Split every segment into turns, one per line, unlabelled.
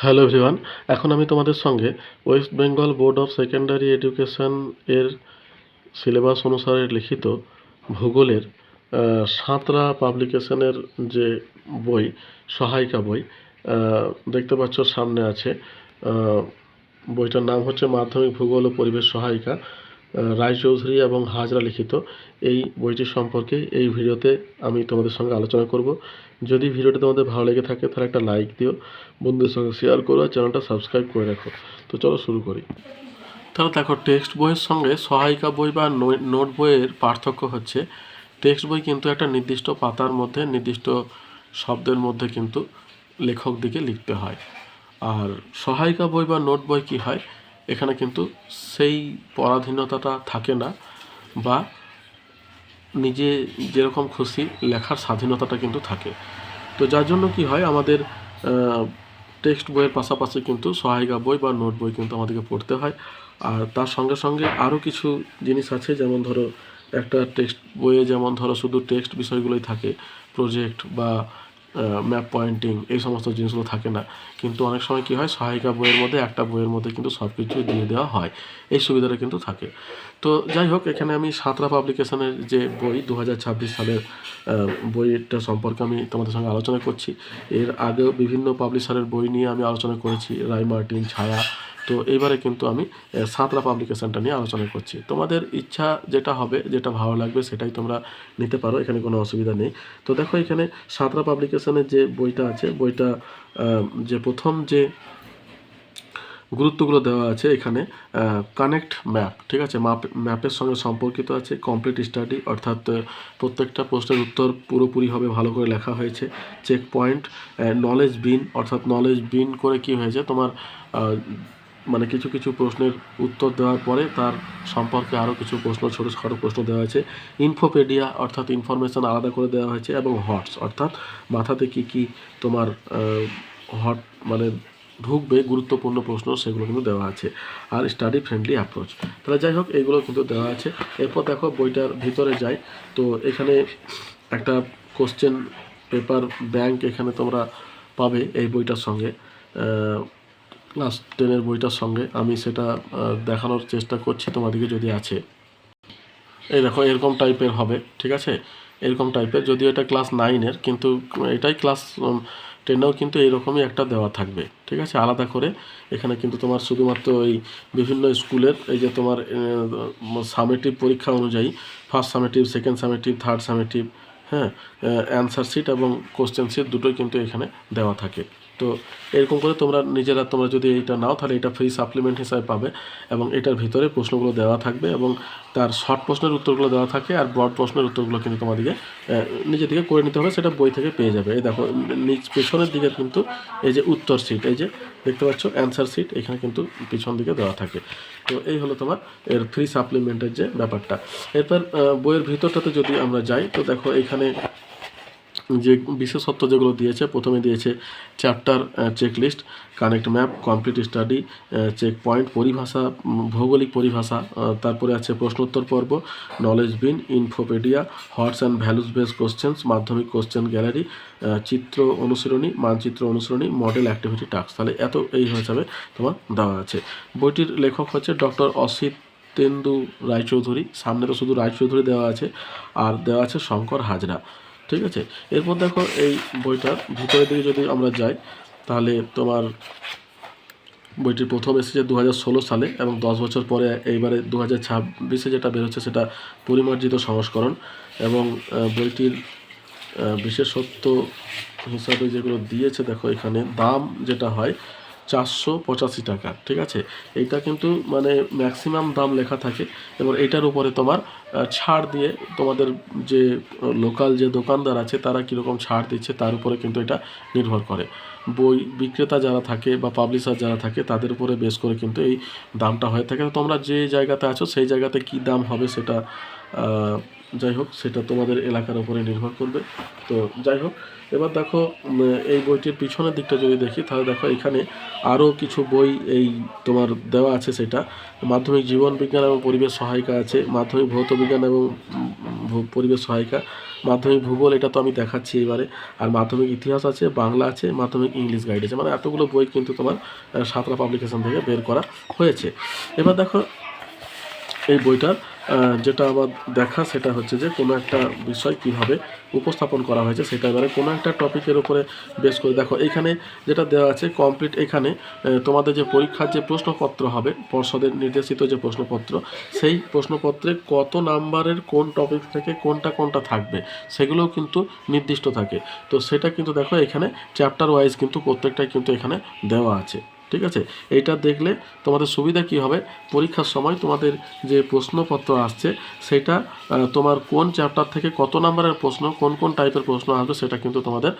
Hello everyone, এখন আমি তোমাদের সঙ্গে West Bengal board of secondary education এর সিলেবাস অনুসারে লিখিত ভূগোলের সাঁতরা পাবলিকেশনের যে বই, সহায়িকা বই দেখতে পাচ্ছ সামনে আছে বইটার নাম হচ্ছে মাধ্যমিক ভূগোল ও পরিবেশ সহায়িকা। রায়চৌধুরী এবং হাজরা লিখিত এই বইটি সম্পর্কে এই ভিডিওতে আমি তোমাদের সঙ্গে আলোচনা করব। যদি ভিডিওটি তোমাদের ভালো লেগে থাকে, তাহলে একটা লাইক দিও, বন্ধুদের সঙ্গে শেয়ার করো আর চ্যানেলটা সাবস্ক্রাইব করে রাখো। তো চলো শুরু করি। তাহলে দেখো টেক্সট বইয়ের সঙ্গে সহায়িকা বই বা নোট বইয়ের পার্থক্য হচ্ছে টেক্সট বই কিন্তু একটা নির্দিষ্ট পাতার মধ্যে, নির্দিষ্ট শব্দের মধ্যে কিন্তু লেখক দিকে লিখতে হয়। আর সহায়িকা বই বা নোট বই কী হয়? এখানে কিন্তু সেই পরাধীনতাটা থাকে না বা নিজে যেরকম খুশি লেখার স্বাধীনতাটা কিন্তু থাকে। তো যার জন্য কি হয়, আমাদের টেক্সট বইয়ের পাশাপাশি কিন্তু সহায়িকা বই বা নোট বই কিন্তু আমাদেরকে পড়তে হয়। আর তার সঙ্গে সঙ্গে আরও কিছু জিনিস আছে, যেমন ধরো একটা টেক্সট বইয়ে যেমন ধরো শুধু টেক্সট বিষয়গুলোই থাকে, প্রজেক্ট বা ম্যাপ পয়েন্টিং এই সমস্ত জিনিসগুলো থাকে না। কিন্তু অনেক সময় কী হয়, সহায়িকা বইয়ের মধ্যে, একটা বইয়ের মধ্যে কিন্তু সব কিছু দিয়ে দেওয়া হয়। এই সুবিধাটা কিন্তু থাকে। তো যাই হোক, এখানে আমি সাঁতরা পাবলিকেশনের যে বই দু হাজার ছাব্বিশ সালের বইটা সম্পর্কে আমি তোমাদের সঙ্গে আলোচনা করছি। এর আগেও বিভিন্ন পাবলিশারের বই নিয়ে আমি আলোচনা করেছি। রাই মার্টিন, ছায়া তো এইবারে কিন্তু আমি সাঁতরা পাবলিকেশনটা নিয়ে আলোচনা করছি। তোমাদের ইচ্ছা যেটা হবে, যেটা ভালো লাগবে সেটাই তোমরা নিতে পারো, এখানে কোনো অসুবিধা নেই। তো দেখো এখানে সাঁতরা পাবলিকেশনের যে বইটা আছে, বইটা যে প্রথম যে গুরুত্বগুলো দেওয়া আছে এখানে কানেক্ট ম্যাপ ঠিক আছে? ম্যাপ ম্যাপের সঙ্গে সম্পর্কিত আছে কমপ্লিট স্টাডি অর্থাৎ প্রত্যেকটা প্রশ্নের উত্তর পুরোপুরিভাবে ভালো করে লেখা হয়েছে চেক পয়েন্ট নলেজ বিন অর্থাৎ নলেজ বিন করে কি হয়েছে? তোমার মানে কিছু কিছু প্রশ্নের উত্তর দেওয়ার পরে তার সম্পর্কে আরও কিছু প্রশ্ন, ছোটো ছোটো প্রশ্ন দেওয়া হয়েছে। ইনফোপেডিয়া অর্থাৎ ইনফরমেশান আলাদা করে দেওয়া হয়েছে এবং হটস অর্থাৎ মাথাতে কী কী তোমার হট মানে ঢুকবে, গুরুত্বপূর্ণ প্রশ্ন সেগুলো কিন্তু দেওয়া আছে। আর স্টাডি ফ্রেন্ডলি অ্যাপ্রোচ তাহলে যাই হোক, এগুলো কিন্তু দেওয়া আছে। এরপর দেখো, বইটার ভিতরে যাই। তো এখানে একটা কোশ্চেন পেপার ব্যাংক এখানে তোমরা পাবে এই বইটার সঙ্গে। ক্লাস টেনের বইটার সঙ্গে আমি সেটা দেখানোর চেষ্টা করছি তোমাদেরকে যদি আছে। এই দেখো, এরকম টাইপের হবে, ঠিক আছে? এরকম টাইপের, যদিও এটা ক্লাস নাইনের, কিন্তু এটাই ক্লাস টেনেও কিন্তু এইরকমই একটা দেওয়া থাকবে, ঠিক আছে? আলাদা করে এখানে কিন্তু তোমার শুধুমাত্র ওই বিভিন্ন স্কুলের, এই যে তোমার সামেটিভ পরীক্ষা অনুযায়ী, first summative, second summative, third summative হ্যাঁ অ্যান্সার শিট এবং কোশ্চেন শিট দুটোই কিন্তু এখানে দেওয়া থাকে। তো এরকম করে তোমরা নিজেরা তোমরা যদি এটা নাও, তাহলে এটা ফ্রি সাপ্লিমেন্ট হিসাবে পাবে এবং এটার ভিতরে প্রশ্নগুলো দেওয়া থাকবে এবং তার শর্ট প্রশ্নের উত্তরগুলো দেওয়া থাকে আর ব্রড প্রশ্নের উত্তরগুলো কিন্তু তোমাদেরকে নিজের দিকে করে নিতে হবে, সেটা বই থেকে পেয়ে যাবে। এই দেখো নিজ পেছনের দিকে কিন্তু এই যে উত্তর সিট এই যে দেখতে পাচ্ছ অ্যান্সার সিট এখানে কিন্তু পিছন দিকে দেওয়া থাকে। তো এই হলো তোমার এর ফ্রি সাপ্লিমেন্টের যে ব্যাপারটা। এরপর বইয়ের ভিতরটাতে যদি আমরা যাই, তো দেখো এখানে যে বিশেষত্ব যেগুলো দিয়েছে, প্রথমে দিয়েছে chapter checklist connect map complete study check point পরিভাষা ভৌগোলিক পরিভাষা তারপরে আছে প্রশ্নোত্তর পর্ব knowledge bin infopedia HOTS and values base questions মাধ্যমিক কোশ্চেন গ্যালারি চিত্র অনুসরণী মানচিত্র অনুসরণী মডেল অ্যাক্টিভিটি টাস্ক তাহলে এত এই হিসাবে তোমার দেওয়া আছে। বইটির লেখক হচ্ছে ডক্টর অসিত তেন্দু রায়চৌধুরী। সামনে তো শুধু রায়চৌধুরী দেওয়া আছে, আর দেওয়া আছে শঙ্কর হাজরা। ঠিক আছে? এরপর দেখো এই বইটার ভিতরের দিকে যদি আমরা যাই, তাহলে তোমার বইটি প্রথম এসেছে দু হাজার ষোলো সালে এবং দশ বছর পরে এইবারে দু হাজার ছাব্বিশে যেটা বেরোচ্ছে সেটা পরিমার্জিত সংস্করণ এবং বইটির বিশেষত্ব হিসাবে যেগুলো দিয়েছে, দেখো এখানে দাম যেটা হয় চারশো পঁচাশি টাকা, ঠিক আছে? এইটা কিন্তু মানে ম্যাক্সিমাম দাম লেখা থাকে এবং এইটার উপরে তোমার ছাড় দিয়ে তোমাদের যে লোকাল যে দোকানদার আছে তারা কীরকম ছাড় দিচ্ছে তার উপরে কিন্তু এটা নির্ভর করে। বই বিক্রেতা যারা থাকে বা পাবলিশার যারা থাকে তাদের উপরে বেশ করে কিন্তু এই দামটা হয়ে থাকে। তোমরা যে জায়গাতে আছো সেই জায়গাতে কী দাম হবে সেটা যাই হোক, সেটা তোমাদের এলাকার উপরে নির্ভর করবে। তো যাই হোক, এবার দেখো এই বইটির পিছনের দিকটা যদি দেখি, তাহলে দেখো এখানে আরও কিছু বই এই তোমার দেওয়া আছে সেটা। মাধ্যমিক জীবন বিজ্ঞান এবং পরিবেশ সহায়িকা আছে, মাধ্যমিক ভৌত বিজ্ঞান এবং পরিবেশ সহায়িকা, মাধ্যমিক ভূগোল, এটা তো আমি দেখাচ্ছি এবারে, আর মাধ্যমিক ইতিহাস আছে, বাংলা আছে, মাধ্যমিক ইংলিশ গাইড আছে। মানে এতগুলো বই কিন্তু তোমার সাঁতরা পাবলিকেশন থেকে বের করা হয়েছে। এবার দেখো, এই বইটার যেটা আমার দেখা সেটা হচ্ছে যে কোনো একটা বিষয় কীভাবে উপস্থাপন করা হয়েছে সেটা এবারে কোনো একটা টপিকের উপরে বেশ করে দেখো। এখানে যেটা দেওয়া আছে কমপ্লিট এখানে তোমাদের যে পরীক্ষার যে প্রশ্নপত্র হবে, পর্ষদের নির্দেশিত যে প্রশ্নপত্র, সেই প্রশ্নপত্রে কত নাম্বারের কোন টপিক থেকে কোনটা কোনটা থাকবে, সেগুলোও কিন্তু নির্দিষ্ট থাকে। তো সেটা কিন্তু দেখো এখানে চ্যাপ্টার ওয়াইজ কিন্তু প্রত্যেকটাই কিন্তু এখানে দেওয়া আছে। ঠিক আছে? এটা দেখলে তোমাদের সুবিধা কি হবে? পরীক্ষার সময় তোমাদের যে প্রশ্নপত্র আসছে, সেটা তোমার কোন চ্যাপ্টার থেকে কত নম্বরের প্রশ্ন, কোন কোন টাইপের প্রশ্ন আসবে, সেটা কিন্তু তোমাদের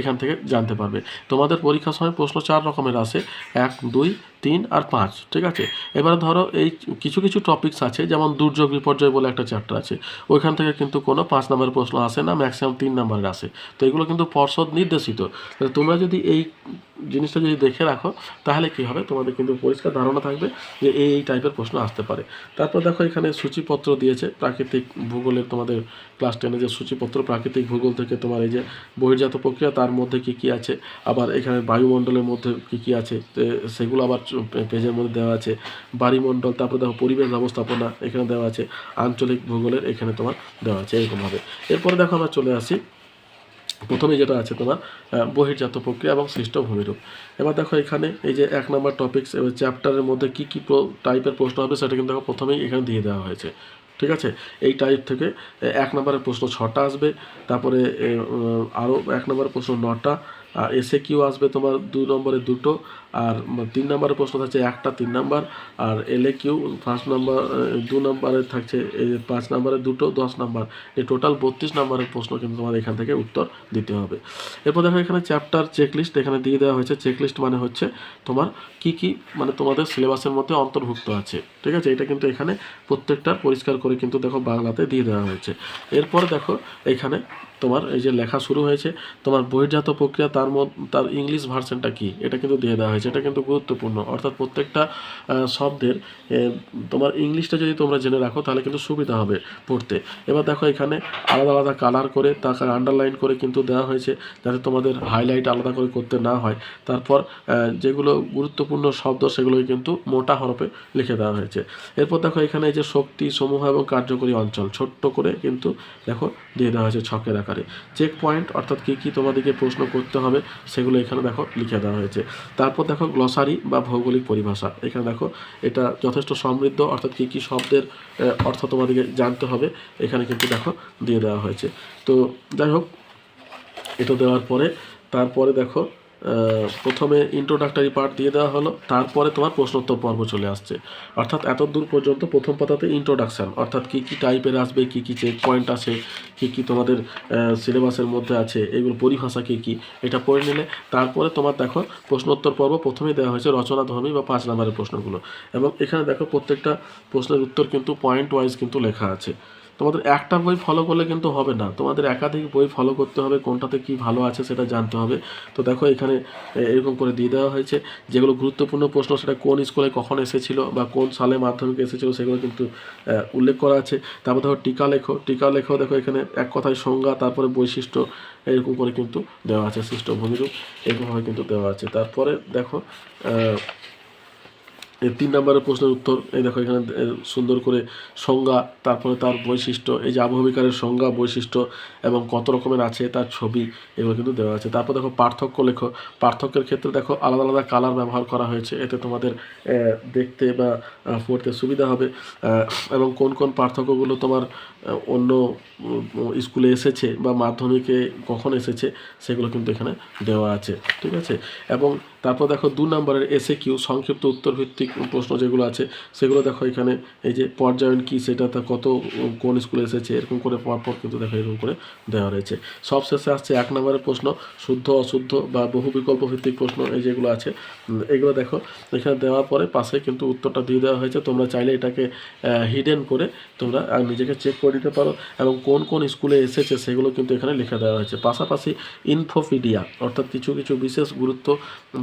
এখান থেকে জানতে পারবে। তোমাদের পরীক্ষার সময় প্রশ্ন চার রকমের আসে এক, দুই তিন আর পাঁচ, ঠিক আছে? এবারে ধরো এই কিছু কিছু টপিকস আছে, যেমন দুর্যোগ বিপর্যয় বলে একটা চ্যাপ্টার আছে। ওইখান থেকে কিন্তু কোনো পাঁচ নাম্বারের প্রশ্ন আসে না ম্যাক্সিমাম তিন নাম্বারের আসে। তো এগুলো কিন্তু পর্ষদ নির্দেশিত। তোমরা যদি এই জিনিসটা যদি দেখে রাখো, তাহলে কী হবে? তোমাদের কিন্তু পরিষ্কার ধারণা থাকবে যে এই এই টাইপের প্রশ্ন আসতে পারে। তারপর দেখো এখানে সূচিপত্র দিয়েছে, প্রাকৃতিক ভূগোলের তোমাদের ক্লাস টেনে যে সূচিপত্র, প্রাকৃতিক ভূগোল থেকে তোমার এই যে বহির্জাত প্রক্রিয়া, তার মধ্যে কী কী আছে? আবার এখানে বায়ুমণ্ডলের মধ্যে কী কী আছে? সেগুলো আবার পেজের মধ্যে দেওয়া আছে বাড়িমণ্ডল তারপরে দেখো পরিবেশ ব্যবস্থাপনা এখানে দেওয়া আছে, আঞ্চলিক ভূগোলের এখানে তোমার দেওয়া আছে এরকমভাবে এরপরে দেখো আমরা চলে আসি, প্রথমে যেটা আছে তোমার বহির্জাত প্রক্রিয়া এবং সৃষ্ট ভূমিরূপ। এবার দেখো এখানে এই যে এক নম্বর টপিক্স এবার চ্যাপ্টারের মধ্যে কী কী টাইপের প্রশ্ন হবে সেটা কিন্তু দেখো প্রথমেই এখানে দিয়ে দেওয়া হয়েছে, ঠিক আছে? এই টাইপ থেকে এক নম্বরের প্রশ্ন ছটা আসবে, তারপরে আরও এক নম্বরের প্রশ্ন নটা এসে কিউ আসবে তোমার দুই নম্বরে দুটো, আর তিন নম্বরের প্রশ্ন থাকছে একটা তিন নম্বর, আর এলে কিউ ফার্স্ট নম্বর দু নম্বরে থাকছে পাঁচ নম্বরে দুটো, দশ নম্বর। এই টোটাল বত্রিশ নম্বরের প্রশ্ন কিন্তু তোমার এখান থেকে উত্তর দিতে হবে। এরপর দেখো এখানে চ্যাপ্টার চেকলিস্ট এখানে দিয়ে দেওয়া হয়েছে। চেকলিস্ট মানে হচ্ছে তোমার কি কি মানে তোমাদের সিলেবাসের মধ্যে অন্তর্ভুক্ত আছে। ঠিক আছে? এটা কিন্তু এখানে প্রত্যেকটা পরিষ্কার করে কিন্তু দেখো বাংলাতে দিয়ে দেওয়া হয়েছে। এরপর দেখো এখানে তোমার এই যে লেখা শুরু হয়েছে। তোমার বহির্জাত প্রক্রিয়া তার মধ্যে তার ইংলিশ ভার্সনটা কি? এটা কিন্তু দিয়ে দেওয়া হয়েছে, এটা কিন্তু গুরুত্বপূর্ণ। অর্থাৎ প্রত্যেকটা শব্দের তোমার ইংলিশটা যদি তোমরা জেনে রাখো, তাহলে কিন্তু সুবিধা হবে পড়তে। এবার দেখো এখানে আলাদা আলাদা কালার করে, তাকে আন্ডারলাইন করে কিন্তু দেওয়া হয়েছে, যাতে তোমাদের হাইলাইট আলাদা করে করতে না হয়। তারপর যেগুলো গুরুত্বপূর্ণ শব্দ, সেগুলোকে কিন্তু মোটা হরফে লিখে দেওয়া হয়েছে। এরপর দেখো এখানে এই যে শক্তি, সমূহ এবং কার্যকরী অঞ্চল, ছোট্ট করে কিন্তু দেখো দিয়ে দেওয়া হয়েছে ছকের আকারে। চেক পয়েন্ট অর্থাৎ কী কী তোমাদেরকে প্রশ্ন করতে হবে সেগুলো এখানে দেখো লিখে দেওয়া হয়েছে। তারপর দেখো গ্লসারি বা ভৌগোলিক পরিভাষা। এখানে দেখো এটা যথেষ্ট সমৃদ্ধ অর্থাৎ কী কী শব্দের অর্থ তোমাদেরকে জানতে হবে। এখানে কিন্তু দেখো দিয়ে দেওয়া হয়েছে। তো যাই হোক, এটা দেওয়ার পরে তারপরে দেখো প্রথমে ইন্ট্রোডাক্টরি পার্ট দিয়ে দেওয়া হলো, তারপরে তোমার প্রশ্নোত্তর পর্ব চলে আসছে। অর্থাৎ এত দূর পর্যন্ত প্রথম পাতাতে ইন্ট্রোডাকশান অর্থাৎ কী কী টাইপের আসবে, কী কী চেক পয়েন্ট আছে, কী কী তোমাদের সিলেবাসের মধ্যে আছে, এগুলো পরিভাষা কী কী, এটা পড়ে নিলে তারপরে তোমার দেখো প্রশ্নোত্তর পর্ব প্রথমেই দেওয়া হয়েছে রচনাধর্মী বা পাঁচ নাম্বারের প্রশ্নগুলো। এবং এখানে দেখো প্রত্যেকটা প্রশ্নের উত্তর কিন্তু পয়েন্ট ওয়াইজ কিন্তু লেখা আছে। তোমাদের একটা বই ফলো করলে কিন্তু হবে না। তোমাদের একাধিক বই ফলো করতে হবে, কোনটাতে কি ভালো আছে সেটা জানতে হবে। তো দেখো এখানে এরকম করে দিয়ে দেওয়া হয়েছে, যেগুলো গুরুত্বপূর্ণ প্রশ্ন সেটা কোন স্কুলে কখন এসেছিল বা কোন সালে মাধ্যমিক এসেছিল সেগুলো কিন্তু উল্লেখ করা আছে। তারপর দেখো টিকা লেখো টিকা লেখো দেখো এখানে এক কথায় সংজ্ঞা, তারপরে বৈশিষ্ট্য, এরকম করে কিন্তু দেওয়া আছে সৃষ্ট ভূমিরূপ এরকমভাবে কিন্তু দেওয়া আছে। তারপরে দেখো এই তিন নম্বরের প্রশ্নের উত্তর, এই দেখো এখানে সুন্দর করে সংজ্ঞা, তারপরে তার বৈশিষ্ট্য, এই যে আবহবিকারের সংজ্ঞা, বৈশিষ্ট্য এবং কত রকমের আছে তার ছবি, এগুলো কিন্তু দেওয়া আছে। তারপর দেখো পার্থক্য লেখো, পার্থক্যের ক্ষেত্রে দেখো আলাদা আলাদা কালার ব্যবহার করা হয়েছে, এতে তোমাদের দেখতে বা পড়তে সুবিধা হবে। এবং কোন কোন পার্থক্যগুলো তোমার অন্য স্কুলে এসেছে বা মাধ্যমিকে কখন এসেছে, সেগুলো কিন্তু এখানে দেওয়া আছে, ঠিক আছে? এবং তারপর দেখো দু নম্বরের এসে কিউ সংক্ষিপ্ত উত্তর ভিত্তিক প্রশ্ন যেগুলো আছে, সেগুলো দেখো এখানে, এই যে পর্যায়ন কী, সেটা তা কত, কোন স্কুলে এসেছে, এরকম করে পরপর কিন্তু দেখো এরকম করে দেওয়া রয়েছে। সব শেষে আসছে এক নম্বরের প্রশ্ন, শুদ্ধ, অশুদ্ধ বা বহু বিকল্প ভিত্তিক প্রশ্ন, এই যেগুলো আছে এগুলো দেখো, এখানে দেওয়ার পরে পাশে কিন্তু উত্তরটা দিয়ে দেওয়া হয়েছে, তোমরা চাইলে এটাকে হিডেন করে তোমরা নিজেকে চেক করে নিতে পারো এবং কোন কোন স্কুলে এসেছে, সেগুলো কিন্তু এখানে লিখে দেওয়া হয়েছে। পাশাপাশি ইনফোপিডিয়া অর্থাৎ কিছু কিছু বিশেষ গুরুত্ব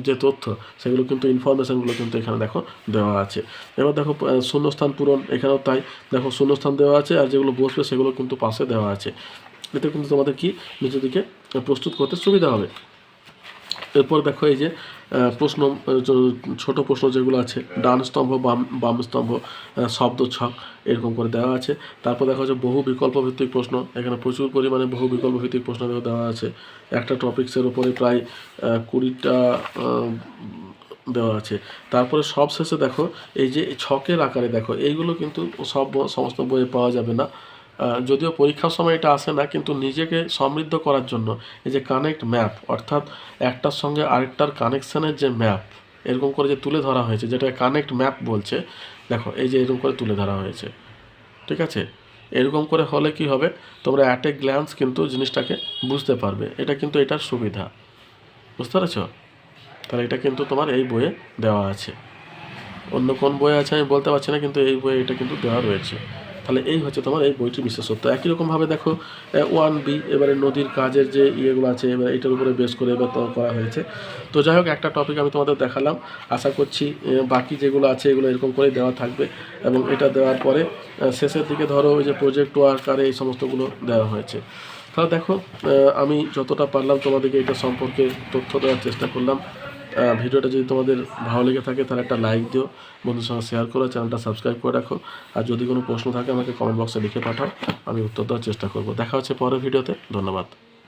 যে তথ্য, সেগুলো কিন্তু ইনফরমেশানগুলো কিন্তু এখানে দেখো দেওয়া আছে। এবার দেখো শূন্যস্থান পূরণ এখানেও তাই। দেখো, শূন্যস্থান দেওয়া আছে আর যেগুলো বসবে সেগুলো কিন্তু পাশে দেওয়া আছে। এতে কিন্তু তোমাদের কি? নিজেদেরকে প্রস্তুত করতে সুবিধা হবে। এরপর দেখো এই যে প্রশ্ন ছোট প্রশ্ন যেগুলো আছে, ডান স্তম্ভ, বাম বাম স্তম্ভ শব্দ, ছক, এরকম করে দেওয়া আছে। তারপর দেখা হচ্ছে বহু বিকল্প ভিত্তিক প্রশ্ন, এখানে প্রচুর পরিমাণে বহু বিকল্প ভিত্তিক প্রশ্ন দেওয়া আছে। একটা টপিক্সের উপরে প্রায় কুড়িটা দেওয়া আছে। তারপরে সব শেষে দেখো, এই যে ছকের আকারে দেখো, এইগুলো কিন্তু সব, সমস্ত বইয়ে পাওয়া যাবে না। যদিও পরীক্ষার সময় এটা আসে না, কিন্তু নিজেকে সমৃদ্ধ করার জন্য এই যে কানেক্ট ম্যাপ অর্থাৎ একটার সঙ্গে আরেকটার কানেকশানের যে ম্যাপ এরকম করে যে তুলে ধরা হয়েছে যেটা কানেক্ট ম্যাপ বলছে, দেখো এই যে এরকম করে তুলে ধরা হয়েছে, ঠিক আছে? এরকম করে হলে কি হবে? তোমরা অ্যাট এ গ্ল্যান্স কিন্তু জিনিসটাকে বুঝতে পারবে, এটা কিন্তু এটার সুবিধা, বুঝতে পেরেছ? তাহলে এটা কিন্তু তোমার এই বইয়ে দেওয়া আছে, অন্য কোন বই আছে আমি বলতে পারছি না, কিন্তু এই বইয়ে এটা কিন্তু দেওয়া রয়েছে। তাহলে এই হচ্ছে তোমার এই বইটির বিশেষত্ব। একই রকমভাবে দেখো ওয়ান বি, এবারে নদীর কাজের যে ইয়েগুলো আছে, এবার এটার উপরে বেস করে এবার করা হয়েছে। তো যাই হোক, একটা টপিক আমি তোমাদের দেখালাম। আশা করছি বাকি যেগুলো আছে এগুলো এরকম করে দেওয়া থাকবে এবং এটা দেওয়ার পরে শেষের দিকে ধরো ওই যে প্রজেক্ট ওয়ার্ক আর এই সমস্তগুলো দেওয়া হয়েছে। তাহলে দেখো আমি যতটা পারলাম তোমাদেরকে এটা সম্পর্কে তথ্য দেওয়ার চেষ্টা করলাম। ভিডিওটা যদি তোমাদের ভালো লেগে থাকে, তাহলে একটা লাইক দিও। বন্ধুর সঙ্গে শেয়ার করো চ্যানেলটা সাবস্ক্রাইব করে রাখো। আর যদি কোনো প্রশ্ন থাকে, আমাকে কমেন্ট বক্সে লিখে পাঠাও। আমি উত্তর দেওয়ার চেষ্টা করব। দেখা হচ্ছে পরের ভিডিওতে। ধন্যবাদ।